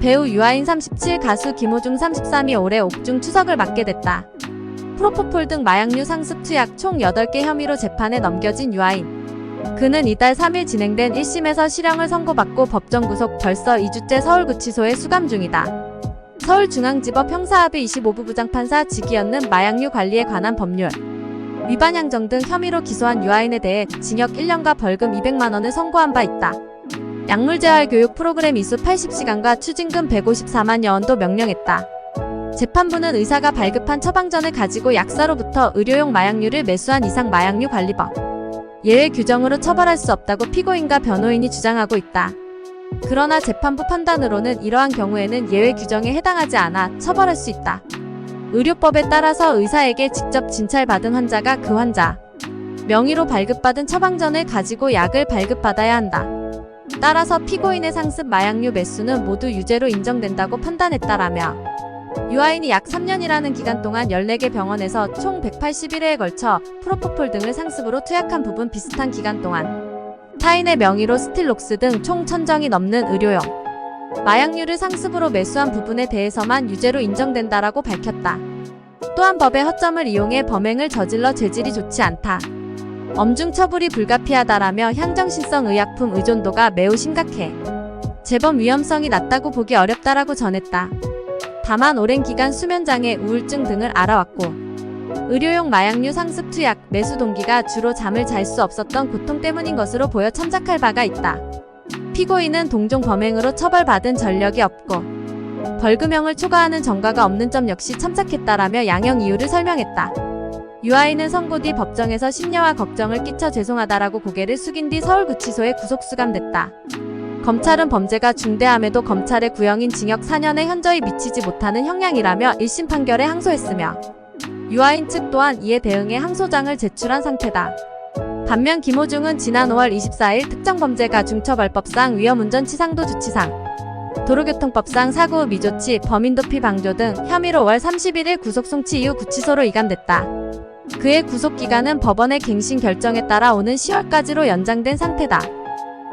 배우 유아인 37, 가수 김호중 33이 올해 옥중 추석을 맡게 됐다. 프로포폴 등 마약류 상습 투약 총 8개 혐의로 재판에 넘겨진 유아인. 그는 이달 3일 진행된 1심에서 실형을 선고받고 법정 구속 벌써 2주째 서울구치소에 수감 중이다. 서울중앙지법 형사합의 25부 부장판사 직위였는 마약류 관리에 관한 법률 위반 양정 등 혐의로 기소한 유아인에 대해 징역 1년과 벌금 200만 원을 선고한 바 있다. 약물재활 교육 프로그램 이수 80시간과 추징금 154만여 원도 명령했다. 재판부는 의사가 발급한 처방전을 가지고 약사로부터 의료용 마약류를 매수한 이상 마약류 관리법 예외 규정으로 처벌할 수 없다고 피고인과 변호인이 주장하고 있다. 그러나 재판부 판단으로는 이러한 경우에는 예외 규정에 해당하지 않아 처벌할 수 있다. 의료법에 따라서 의사에게 직접 진찰받은 환자가 그 환자 명의로 발급받은 처방전을 가지고 약을 발급받아야 한다. 따라서 피고인의 상습 마약류 매수는 모두 유죄로 인정된다고 판단했다라며 유아인이 약 3년이라는 기간 동안 14개 병원에서 총 181회에 걸쳐 프로포폴 등을 상습으로 투약한 부분 비슷한 기간 동안 타인의 명의로 스틸록스 등 총 천정이 넘는 의료용 마약류를 상습으로 매수한 부분에 대해서만 유죄로 인정된다라고 밝혔다. 또한 법의 허점을 이용해 범행을 저질러 죄질이 좋지 않다. 엄중 처벌이 불가피하다라며 향정신성 의약품 의존도가 매우 심각해. 재범 위험성이 낮다고 보기 어렵다라고 전했다. 다만 오랜 기간 수면장애, 우울증 등을 알아왔고 의료용 마약류 상습 투약, 매수 동기가 주로 잠을 잘 수 없었던 고통 때문인 것으로 보여 참작할 바가 있다. 피고인은 동종 범행으로 처벌받은 전력이 없고 벌금형을 초과하는 전과가 없는 점 역시 참작했다라며 양형 이유를 설명했다. 유아인은 선고 뒤 법정에서 심려와 걱정을 끼쳐 죄송하다라고 고개를 숙인 뒤 서울구치소에 구속 수감됐다. 검찰은 범죄가 중대함에도 검찰의 구형인 징역 4년에 현저히 미치지 못하는 형량이라며 1심 판결에 항소했으며 유아인 측 또한 이에 대응해 항소장을 제출한 상태다. 반면 김호중은 지난 5월 24일 특정범죄가 중처벌법상 위험운전 치상도 주치상, 도로교통법상 사고 미조치, 범인도피 방조 등 혐의로 5월 31일 구속 송치 이후 구치소로 이감됐다. 그의 구속 기간은 법원의 갱신 결정에 따라 오는 10월까지로 연장된 상태다.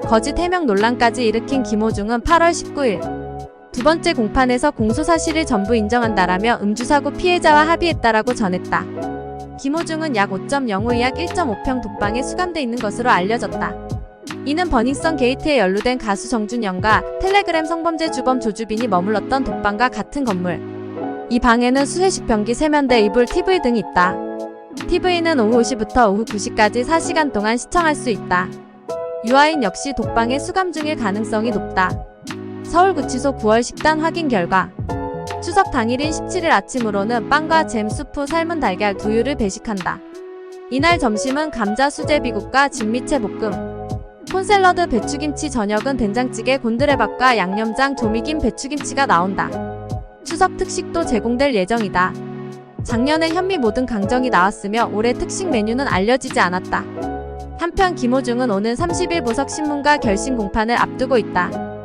거짓 해명 논란까지 일으킨 김호중은 8월 19일 두 번째 공판에서 공소 사실을 전부 인정한다라며 음주사고 피해자와 합의했다라고 전했다. 김호중은 약 5.05의 약 1.5평 독방에 수감돼 있는 것으로 알려졌다. 이는 버닝썬 게이트에 연루된 가수 정준영과 텔레그램 성범죄 주범 조주빈이 머물렀던 독방과 같은 건물. 이 방에는 수세식 변기, 세면대, 이불, TV 등이 있다. TV는 오후 5시부터 오후 9시까지 4시간 동안 시청할 수 있다. 유아인 역시 독방에 수감 중일 가능성이 높다. 서울구치소 9월 식단 확인 결과 추석 당일인 17일 아침으로는 빵과 잼, 수프, 삶은 달걀, 두유를 배식한다. 이날 점심은 감자 수제 비국과 진미채 볶음, 콘샐러드 배추김치 저녁은 된장찌개 곤드레밥과 양념장 조미김 배추김치가 나온다. 추석 특식도 제공될 예정이다. 작년에 현미 모든 강정이 나왔으며 올해 특식 메뉴는 알려지지 않았다. 한편 김호중은 오는 30일 보석신문과 결심 공판을 앞두고 있다.